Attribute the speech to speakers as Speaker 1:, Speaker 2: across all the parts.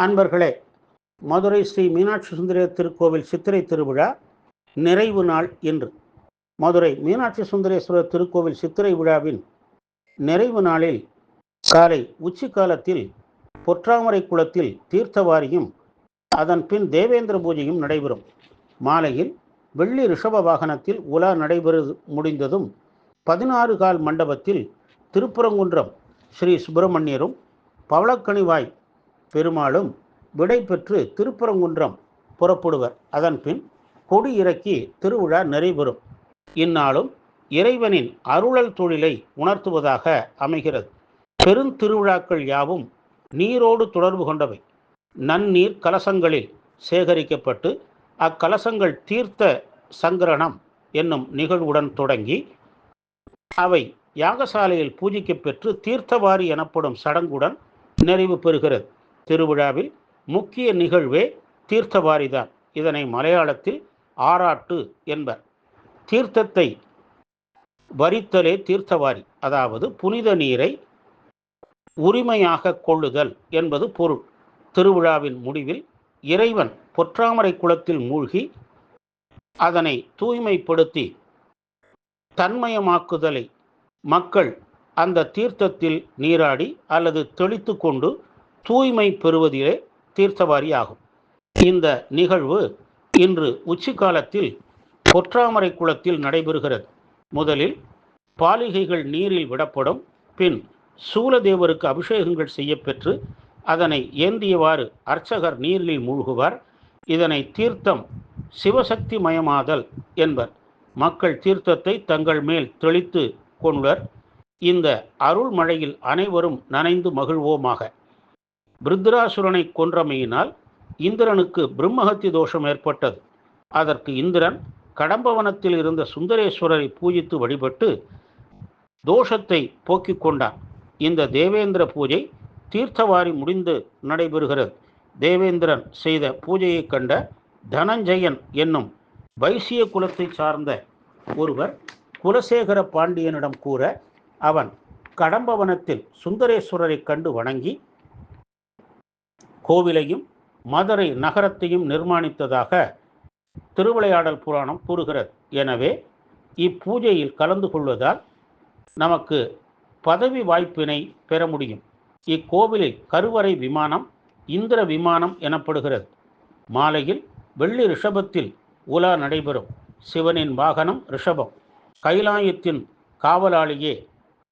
Speaker 1: அன்பர்களே மதுரை ஸ்ரீ மீனாட்சி சுந்தர திருக்கோவில் சித்திரை திருவிழா நிறைவு நாள் இன்று. மதுரை மீனாட்சி சுந்தரேஸ்வரர் திருக்கோவில் சித்திரை விழாவின் நிறைவு நாளில் காலை உச்சி காலத்தில் பொற்றாமரை குளத்தில் தீர்த்தவாரியும் அதன் பின் தேவேந்திர பூஜையும் நடைபெறும். மாலையில் வெள்ளி ரிஷப வாகனத்தில் உலா நடைபெறு முடிந்ததும் பதினாறு கால் மண்டபத்தில் திருப்புறங்குன்றம் ஸ்ரீ சுப்பிரமணியரும் பவளக்கணிவாய் பெருமாளும் விடை பெற்று திருப்பரங்குன்றம் புறப்படுவர். அதன்பின் கொடி இறக்கி திருவிழா நிறைவேறும். இந்நாளும் இறைவனின் அருளல் தொழிலை உணர்த்துவதாக அமைகிறது. பெருந்திருவிழாக்கள் யாவும் நீரோடு தொடர்பு கொண்டவை. நன்னீர் கலசங்களில் சேகரிக்கப்பட்டு அக்கலசங்கள் தீர்த்த சங்கரணம் என்னும் நிகழ்வுடன் தொடங்கி அவை யாகசாலையில் பூஜிக்கப் பெற்று தீர்த்தவாரி எனப்படும் சடங்குடன் நிறைவு பெறுகிறது. திருவிழாவில் முக்கிய நிகழ்வே தீர்த்தவாரிதான். இதனை மலையாளத்தில் ஆராட்டு என்பர். தீர்த்தத்தை வரித்தலே தீர்த்தவாரி அதாவது புனித நீரை உரிமையாக கொள்ளுதல் என்பது பொருள். திருவிழாவின் முடிவில் இறைவன் பொற்றாமரை குளத்தில் மூழ்கி அதனை தூய்மைப்படுத்தி தன்மயமாக்குதலை மக்கள் அந்த தீர்த்தத்தில் நீராடி அல்லது தெளித்து கொண்டு தூய்மை பெறுவதிலே தீர்த்தவாரி ஆகும் இந்த நிகழ்வு இன்று உச்சிக்காலத்தில் பொற்றாமரை குளத்தில் நடைபெறுகிறது. முதலில் பாலிகைகள் நீரில் விடப்படும் பின் சூலதேவருக்கு அபிஷேகங்கள் செய்யப்பெற்று அதனை ஏந்தியவாறு அர்ச்சகர் நீரில் மூழ்குவார். இதனை தீர்த்தம் சிவசக்தி மயமாதல் என்பர். மக்கள் தீர்த்தத்தை தங்கள் மேல் தெளித்து கொள்வர் இந்த அருள் மழையில் அனைவரும் நனைந்து மகிழ்வோமாக. பிருத்ராசுரனை கொன்றமையினால் இந்திரனுக்கு பிரம்மஹத்தி தோஷம் ஏற்பட்டது. அதற்கு இந்திரன் கடம்பவனத்தில் இருந்த சுந்தரேஸ்வரரை பூஜித்து வழிபட்டு தோஷத்தை போக்கிக் கொண்டான். இந்த தேவேந்திர பூஜை தீர்த்தவாரி முடிந்து நடைபெறுகிறது. தேவேந்திரன் செய்த பூஜையை கண்ட தனஞ்சயன் என்னும் வைசிய குலத்தை சார்ந்த ஒருவர் குலசேகர பாண்டியனிடம் கூற அவன் கடம்பவனத்தில் சுந்தரேஸ்வரரை கண்டு வணங்கி கோவிலையும் மதுரை நகரத்தையும் நிர்மாணித்ததாக திருவிளையாடல் புராணம் கூறுகிறது. எனவே இப்பூஜையில் கலந்து கொள்வதால் நமக்கு பதவி வாய்ப்பினை பெற முடியும். இக்கோவிலில் கருவறை விமானம் இந்திர விமானம் எனப்படுகிறது. மாலையில் வெள்ளி ரிஷபத்தில் உலா நடைபெறும். சிவனின் வாகனம் ரிஷபம். கைலாயத்தின் காவலாளியே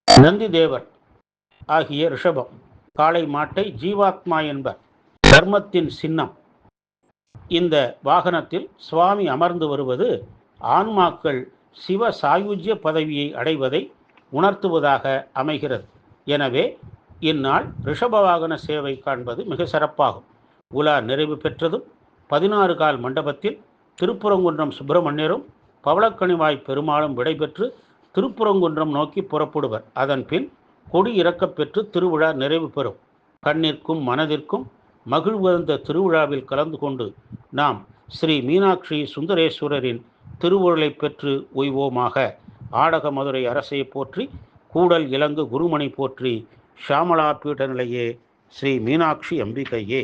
Speaker 1: நந்திதேவர் ஆகிய ரிஷபம். காளை மாட்டை ஜீவாத்மா என்பர். தர்மத்தின் சின்னம். இந்த வாகனத்தில் சுவாமி அமர்ந்து வருவது ஆன்மாக்கள் சிவ சாயுஜ்ய பதவியை அடைவதை உணர்த்துவதாக அமைகிறது. எனவே இந்நாள் ரிஷப வாகன சேவை காண்பது மிக சிறப்பாகும். உலா நிறைவு பெற்றதும் பதினாறு கால் மண்டபத்தில் திருப்புறங்குன்றம் சுப்பிரமணியரும் பவளக்கணிவாய் பெருமாளும் விடைபெற்று திருப்புறங்குன்றம் நோக்கி புறப்படுவர். அதன் பின் கொடி இறக்கப்பெற்று திருவிழா நிறைவு பெறும். கண்ணிற்கும் மனதிற்கும் மகிழ்வந்த திருவிழாவில் கலந்து கொண்டு நாம் ஸ்ரீ மீனாட்சி சுந்தரேஸ்வரரின் திருவுருளை பெற்று ஓய்வோமாக ஆடக மதுரை அரசை போற்றி கூடல் இலங்கு குருமணி போற்றி ஷாமலா பீட நிலையே ஸ்ரீ மீனாட்சி அம்பிகையே.